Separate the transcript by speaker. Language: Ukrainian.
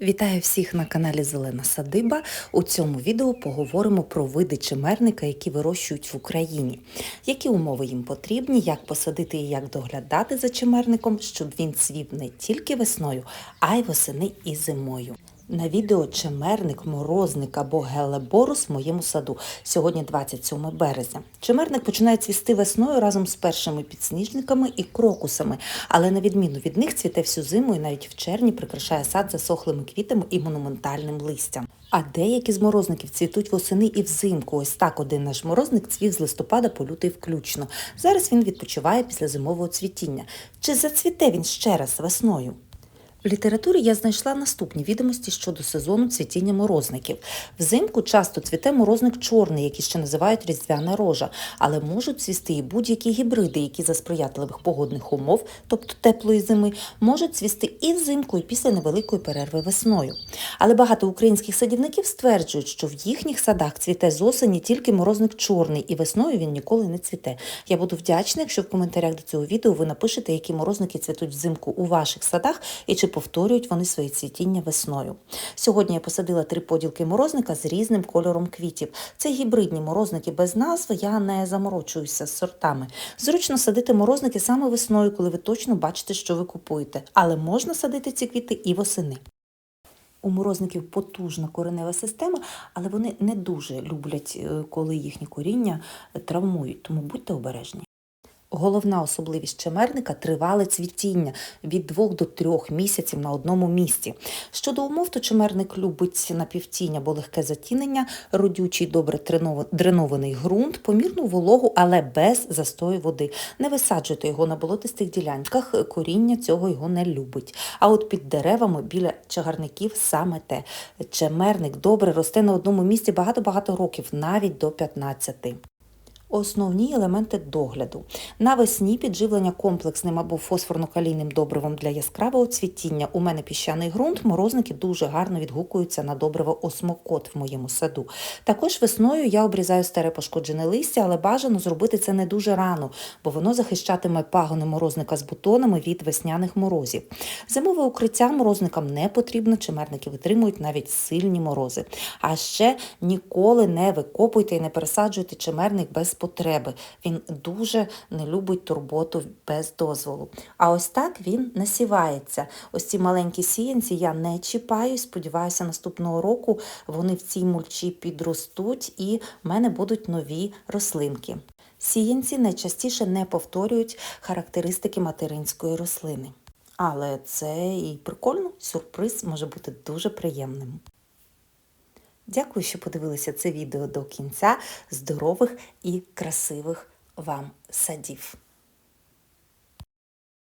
Speaker 1: Вітаю всіх на каналі Зелена Садиба. У цьому відео поговоримо про види чимерника, які вирощують в Україні, які умови їм потрібні, як посадити і як доглядати за чимерником, щоб він цвів не тільки весною, а й восени і зимою. На відео чимерник, морозник або гелеборус в моєму саду. Сьогодні 27 березня. Чимерник починає цвісти весною разом з першими підсніжниками і крокусами, але на відміну від них цвіте всю зиму і навіть в червні прикрашає сад засохлими квітами і монументальним листям. А деякі з морозників цвітуть восени і взимку. Ось так один наш морозник цвів з листопада по лютий включно. Зараз він відпочиває після зимового цвітіння. Чи зацвіте він ще раз весною? В літературі я знайшла наступні відомості щодо сезону цвітіння морозників. Взимку часто цвіте морозник чорний, який ще називають різдвяна рожа, але можуть цвісти і будь-які гібриди, які за сприятливих погодних умов, тобто теплої зими, можуть цвісти і взимку, і після невеликої перерви весною. Але багато українських садівників стверджують, що в їхніх садах цвіте з осені тільки морозник чорний, і весною він ніколи не цвіте. Я буду вдячна, якщо в коментарях до цього відео ви напишете, які морозники цвітуть взимку у ваших садах і чи повторюють вони своє цвітіння весною. Сьогодні я посадила три поділки морозника з різним кольором квітів. Це гібридні морозники без назви, я не заморочуюся з сортами. Зручно садити морозники саме весною, коли ви точно бачите, що ви купуєте, але можна садити ці квіти і восени. У морозників потужна коренева система, але вони не дуже люблять, е, коли їхні коріння травмують, тому будьте обережні. Головна особливість чемерника тривале цвітіння від 2 до 3 місяців на одному місці. Щодо умов, то чемерник любить напівтінь або легке затінення, родючий, добре дренований ґрунт, помірну вологу, але без застою води. Не висаджуйте його на болотистих ділянках, коріння цього його не любить. А от під деревами біля чагарників саме те. Чемерник добре росте на одному місці багато-багато років, навіть до 15. Основні елементи догляду. Навесні підживлення комплексним або фосфорно-калійним добривом для яскравого цвітіння. У мене піщаний ґрунт, морозники дуже гарно відгукуються на добриво осмокот в моєму саду. Також весною я обрізаю старе пошкоджене листя, але бажано зробити це не дуже рано, бо воно захищатиме пагони морозника з бутонами від весняних морозів. Зимове укриття морозникам не потрібно, чимерники витримують навіть сильні морози. А ще ніколи не викопуйте і не пересаджуйте чимерник потреби. Він дуже не любить турботу без дозволу. А ось так він насівається. Ось ці маленькі сіянці я не чіпаю. Сподіваюся, наступного року вони в цій мульчі підростуть і в мене будуть нові рослинки. Сіянці найчастіше не повторюють характеристики материнської рослини. Але це і прикольно, сюрприз може бути дуже приємним. Дякую, що подивилися це відео до кінця. Здорових і красивих вам садів!